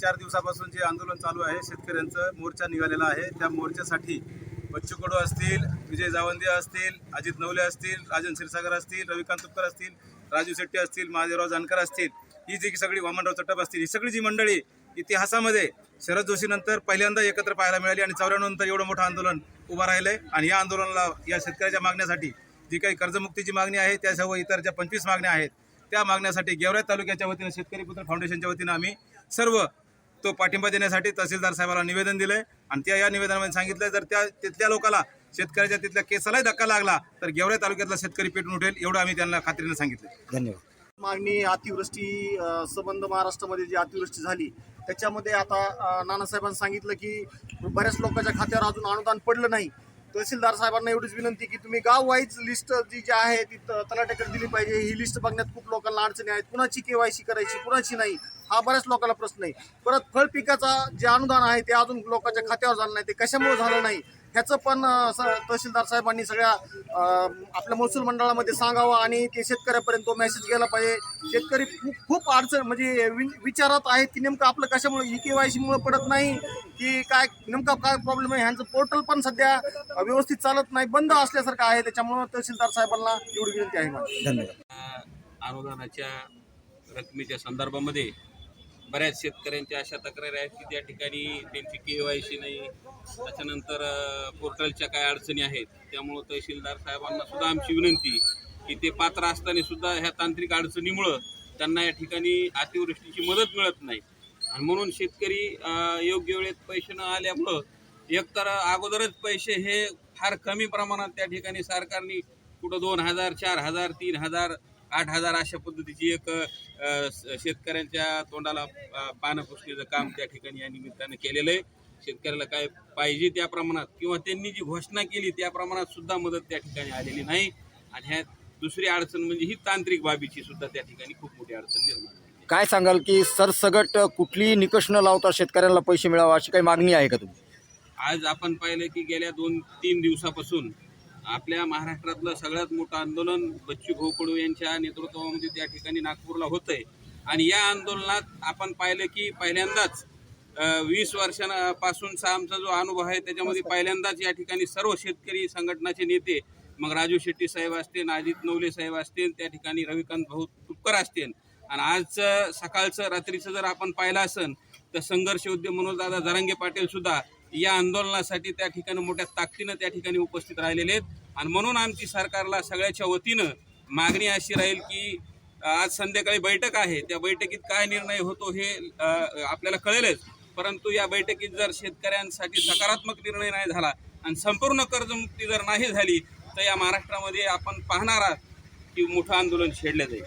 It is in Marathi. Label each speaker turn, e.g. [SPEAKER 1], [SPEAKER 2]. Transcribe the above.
[SPEAKER 1] चार दिवसापासून जे आंदोलन चालू आहे शेतकऱ्यांचं मोर्चा निघालेला आहे. त्या मोर्चासाठी बच्चू कडू असतील विजय जावंदे असतील अजित नवले असतील राजन क्षीरसागर असतील रविकांत तुपकर असतील राजू शेट्टी असतील महादेवराव जानकर असतील ही जी सगळी वामनराव चटप असतील ही सगळी जी मंडळी इतिहासामध्ये शरद जोशीनंतर पहिल्यांदा एकत्र पाहायला मिळाली आणि चौऱ्याण्णव नंतर एवढं मोठं आंदोलन उभं राहिलं आहे आणि या आंदोलनाला या शेतकऱ्याच्या मागण्यासाठी जी काही कर्जमुक्तीची मागणी आहे त्यासह इतर ज्या पंचवीस मागण्या आहेत. त्या मागण्यासाठी गेवराई तालुक्याच्या वतीनं शेतकरी पुत्र फाउंडेशनच्या वतीनं आम्ही सर्व तो पाठिंबा देण्यासाठी तहसीलदार साहेबाला निवेदन दिलंय. आणि त्या या निवेदनामध्ये सांगितलं जर त्या तिथल्या लोकाला शेतकऱ्याच्या तिथल्या केसालाही धक्का लागला तर गेवराई तालुक्यातला शेतकरी पेटून उठेल एवढं आम्ही त्यांना खात्रीनं सांगितलं
[SPEAKER 2] धन्यवाद.
[SPEAKER 3] मागणी अतिवृष्टी संबंध महाराष्ट्रामध्ये जी अतिवृष्टी झाली त्याच्यामध्ये आता नानासाहेबांनी सांगितलं की बऱ्याच लोकांच्या खात्यावर अजून अनुदान पडलं नाही. तहसीलदार साहेबांना एवढीच विनंती की तुम्ही गाव वाईज लिस्ट जी जी आहे ती त- तलाट्याकडे दिली पाहिजे. ही लिस्ट बघण्यात खूप लोकांना अडचणी आहेत. कुणाची केवायसी करायची कुणाची नाही हा बऱ्याच लोकांना प्रश्न आहे. परत फळ पिकाचा जे अनुदान आहे ते अजून लोकांच्या खात्यावर झालं नाही ते कशामुळे झालं नाही? ह्याचं पण तहसीलदार साहेबांनी सगळ्या आपल्या महसूल मंडळामध्ये सांगावं आणि ते शेतकऱ्यापर्यंत तो मेसेज गेला पाहिजे. शेतकरी खूप खूप अडचण म्हणजे वि- विचारात आहेत की नेमकं आपलं कशामुळे ई के वाय सीमुळे पडत नाही की काय नेमका काय प्रॉब्लेम आहे? ह्यांचं पोर्टल पण सध्या व्यवस्थित चालत नाही बंद असल्यासारखं आहे. त्याच्यामुळं तहसीलदार साहेबांना एवढी विनंती आहे
[SPEAKER 2] धन्यवाद.
[SPEAKER 4] अनुदानाच्या रकमेच्या संदर्भामध्ये बऱ्याच शेतकऱ्यांच्या अशा तक्रारी आहेत की त्या ठिकाणी त्यांची के वाय सी नाही. त्याच्यानंतर पोर्टलच्या काय अडचणी आहेत. त्यामुळं तहसीलदार साहेबांना सुद्धा आमची विनंती की ते पात्र असताना सुद्धा ह्या तांत्रिक अडचणीमुळं त्यांना या ठिकाणी अतिवृष्टीची मदत मिळत नाही. आणि म्हणून शेतकरी योग्य वेळेत पैसे न आल्यामुळं एकतर अगोदरच पैसे हे फार कमी प्रमाणात त्या ठिकाणी सरकारने कुठं दोन हजार चार हजार तीन हजार आठ हजार अशा पद्धतीची एक शेतकऱ्यांच्या तोंडाला पानं पुसण्याचं काम त्या ठिकाणी या निमित्तानं केलेलं आहे. शेतकऱ्याला काय पाहिजे त्या प्रमाणात किंवा त्यांनी जी घोषणा केली त्या प्रमाणात सुद्धा मदत त्या ठिकाणी आलेली नाही. आणि ह्या दुसरी अडचण म्हणजे ही तांत्रिक बाबीची सुद्धा त्या ठिकाणी खूप मोठी अडचण निर्माण
[SPEAKER 2] काय सांगाल की सरसगट कुठलीही निकष न लावता शेतकऱ्यांना पैसे मिळावा अशी काही मागणी आहे का तुमची?
[SPEAKER 4] आज आपण पाहिलं की गेल्या दोन तीन दिवसापासून आपल्या महाराष्ट्रातलं सगळ्यात मोठं आंदोलन बच्चू भाऊ कडू यांच्या नेतृत्वामध्ये त्या ठिकाणी नागपूरला होतंय. आणि या आंदोलनात आपण पाहिलं की पहिल्यांदाच वीस वर्षांपासूनचा आमचा जो अनुभव आहे त्याच्यामध्ये पहिल्यांदाच या ठिकाणी सर्व शेतकरी संघटनाचे नेते मग राजू शेट्टी साहेब असतील अजित नवले साहेब असतील त्या ठिकाणी रविकांत भाऊ तुपकर असतील. आणि आजचं सकाळचं रात्रीचं जर आपण पाहिलं असेल तर संघर्ष उद्यम मनोजदादा जरांगे पाटील सुद्धा या आंदोलनासाठी त्या ठिकाणी मोठ्या ताकदीनं त्या ठिकाणी उपस्थित राहिलेले आहेत. आणि म्हणून आमची सरकारला सगळ्याच्या वतीनं मागणी अशी राहील की आज संध्याकाळी बैठक आहे. त्या बैठकीत काय निर्णय होतो हे आपल्याला कळेलच. परंतु या बैठकीत जर शेतकऱ्यांसाठी सकारात्मक निर्णय नाही झाला आणि संपूर्ण कर्जमुक्ती जर नाही झाली तर या महाराष्ट्रामध्ये आपण पाहणार आहात की मोठं आंदोलन छेडलं जाईल.